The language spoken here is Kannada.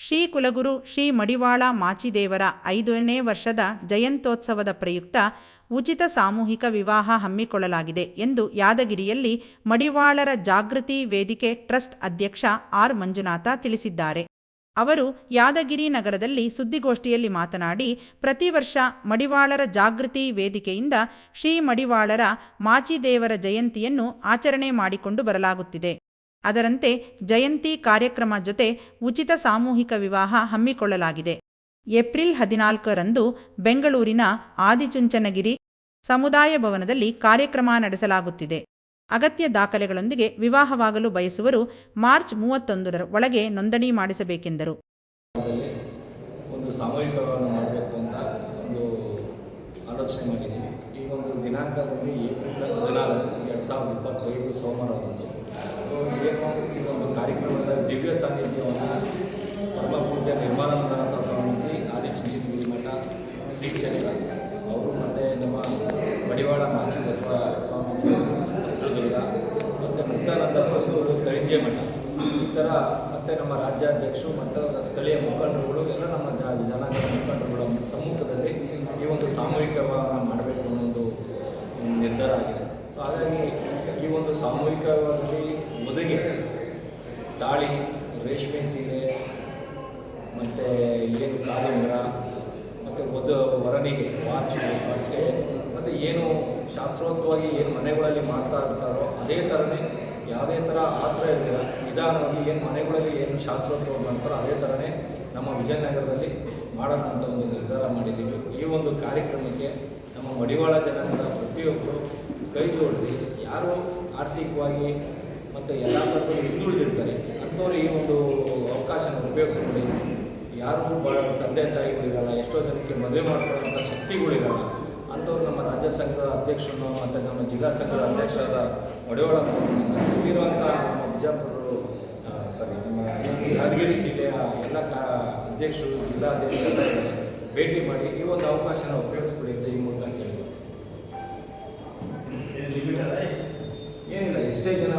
ಶ್ರೀ ಕುಲಗುರು ಶ್ರೀ ಮಡಿವಾಳ ಮಾಚಿದೇವರ ಐದನೇ ವರ್ಷದ ಜಯಂತೋತ್ಸವದ ಪ್ರಯುಕ್ತ ಉಚಿತ ಸಾಮೂಹಿಕ ವಿವಾಹ ಹಮ್ಮಿಕೊಳ್ಳಲಾಗಿದೆ ಎಂದು ಯಾದಗಿರಿಯಲ್ಲಿ ಮಡಿವಾಳರ ಜಾಗೃತಿ ವೇದಿಕೆ ಟ್ರಸ್ಟ್ ಅಧ್ಯಕ್ಷ ಆರ್ ಮಂಜುನಾಥ ತಿಳಿಸಿದ್ದಾರೆ. ಅವರು ಯಾದಗಿರಿ ನಗರದಲ್ಲಿ ಸುದ್ದಿಗೋಷ್ಠಿಯಲ್ಲಿ ಮಾತನಾಡಿ, ಪ್ರತಿ ವರ್ಷ ಮಡಿವಾಳರ ಜಾಗೃತಿ ವೇದಿಕೆಯಿಂದ ಶ್ರೀ ಮಡಿವಾಳರ ಮಾಚಿದೇವರ ಜಯಂತಿಯನ್ನು ಆಚರಣೆ ಮಾಡಿಕೊಂಡು ಬರಲಾಗುತ್ತಿದೆ. ಅದರಂತೆ ಜಯಂತಿ ಕಾರ್ಯಕ್ರಮ ಜೊತೆ ಉಚಿತ ಸಾಮೂಹಿಕ ವಿವಾಹ ಹಮ್ಮಿಕೊಳ್ಳಲಾಗಿದೆ. ಏಪ್ರಿಲ್ ಹದಿನಾಲ್ಕರಂದು ಬೆಂಗಳೂರಿನ ಆದಿಚುಂಚನಗಿರಿ ಸಮುದಾಯ ಭವನದಲ್ಲಿ ಕಾರ್ಯಕ್ರಮ ನಡೆಸಲಾಗುತ್ತಿದೆ. ಅಗತ್ಯ ದಾಖಲೆಗಳೊಂದಿಗೆ ವಿವಾಹವಾಗಲು ಬಯಸುವರು ಮಾರ್ಚ್ ಮೂವತ್ತೊಂದರ ಒಳಗೆ ನೋಂದಣಿ ಮಾಡಿಸಬೇಕೆಂದರು. ಒಂದು ಮಾಡಬೇಕು ಅಂತ ಒಂದು ಆಲೋಚನೆ ಮಾಡಿದ್ದೀನಿ. ಈ ಒಂದು ದಿನಾಂಕದಲ್ಲಿ ಏಪ್ರಿಲ್ ಹದಿನಾಲ್ಕು, ಎರಡು ಸಾವಿರದ ಇಪ್ಪತ್ತೈದು ಸೋಮವಾರದಂದು ಸೊ ಏನು ಈ ಒಂದು ಕಾರ್ಯಕ್ರಮದ ದಿವ್ಯ ಸಾನ್ನಿಧ್ಯವನ್ನು ಪರಮ ಪೂಜ್ಯ ನಿರ್ಮಲಾನಂದನಾಥ ಸ್ವಾಮೀಜಿ ಆದಿಚುಂಚನಗಿರಿ ಮಠ ಶ್ರೀ ಕ್ಷೇತ್ರ ಅವರು ಮತ್ತು ನಮ್ಮ ಮಡಿವಾಳ ಮಾಚಿದಪ್ಪ ಸ್ವಾಮೀಜಿ ಚಿತ್ರದುರ್ಗ, ಮತ್ತು ಮುಕ್ತಾನಂದ ಸ್ವಾಮಿಗಳು ಕರಿಂಜೆ ಮಠ, ಈ ಥರ ಮತ್ತು ನಮ್ಮ ರಾಜ್ಯಾಧ್ಯಕ್ಷರು ಮತ್ತು ಸ್ಥಳೀಯ ಮುಖಂಡರುಗಳು, ಎಲ್ಲ ನಮ್ಮ ಜನಾಂಗದ ಮುಖಂಡರುಗಳ ಸಮ್ಮುಖದಲ್ಲಿ ಈ ಒಂದು ಸಾಮೂಹಿಕವನ್ನು ಮಾಡಬೇಕು ಅನ್ನೋ ಒಂದು ನಿರ್ಧಾರ ಆಗಿದೆ. ಸೊ ಹಾಗಾಗಿ ಈ ಒಂದು ಸಾಮೂಹಿಕವಾಗಿ ಒದಗಿ ತಾಳಿ ರೇಷ್ಮೆ ಸೀರೆ, ಮತ್ತು ಏನು ಕಾದಂಬರ ಮತ್ತು ಒದ್ದು ಹೊರನಿಗೆ ವಾಚ್ ಬಟ್ಟೆ ಮತ್ತು ಏನು ಶಾಸ್ತ್ರೋಕ್ತವಾಗಿ ಏನು ಮನೆಗಳಲ್ಲಿ ಮಾಡ್ತಾ ಇರ್ತಾರೋ ಅದೇ ಥರನೇ ಯಾವುದೇ ಥರ ಆತರ ಇರಲಿಲ್ಲ ನಿಧಾನವಾಗಿ ಏನು ಮನೆಗಳಲ್ಲಿ ಏನು ಶಾಸ್ತ್ರೋತ್ವ ಮಾಡ್ತಾರೋ ಅದೇ ಥರನೇ ನಮ್ಮ ವಿಜಯನಗರದಲ್ಲಿ ಮಾಡೋಣ ಒಂದು ನಿರ್ಧಾರ ಮಾಡಿದ್ದೀವಿ. ಈ ಒಂದು ಕಾರ್ಯಕ್ರಮಕ್ಕೆ ನಮ್ಮ ಮಡಿವಾಳ ಜನಾಂಗದ ಪ್ರತಿಯೊಬ್ಬರು ಕೈ ಜೋಡಿಸಿ ಯಾರು ಆರ್ಥಿಕವಾಗಿ ಮತ್ತು ಎಲ್ಲ ಥರದಲ್ಲಿ ಹಿಂದುಳಿದಿರ್ತಾರೆ, ಅಂಥವ್ರು ಈ ಒಂದು ಅವಕಾಶನ ಉಪಯೋಗಿಸ್ಕೊಳ್ಳಿ. ಯಾರು ಬಹಳ ತಂದೆ ತಾಯಿಗಳಿರಲ್ಲ, ಎಷ್ಟೋ ಜನಕ್ಕೆ ಮದುವೆ ಮಾಡ್ಕೊಳ್ಳೋಂಥ ಶಕ್ತಿಗಳಿರಲ್ಲ, ಅಂಥವ್ರು ನಮ್ಮ ರಾಜ್ಯ ಸಂಘದ ಅಧ್ಯಕ್ಷರನ್ನು ಮತ್ತು ನಮ್ಮ ಜಿಲ್ಲಾ ಸಂಘದ ಅಧ್ಯಕ್ಷರಾದ ಒಡೆಯೋಳ ಇಲ್ಲಿರುವಂಥ ನಮ್ಮ ಬಿಜಾಪುರರು ಸಾರಿ ನಮ್ಮ ಯಾದಗಿರಿ ಜಿಲ್ಲೆಯ ಎಲ್ಲ ಕಾ ಅಧ್ಯಕ್ಷರು, ಜಿಲ್ಲಾಧ್ಯಕ್ಷರು ಭೇಟಿ ಮಾಡಿ ಈ ಒಂದು ಅವಕಾಶನ ಉಪಯೋಗಿಸ್ಬಿಡಿ ಅಂತ ಈ ಮೂಲಕ ಕೇಳಿದ್ರು ಎಷ್ಟೇ ಜನ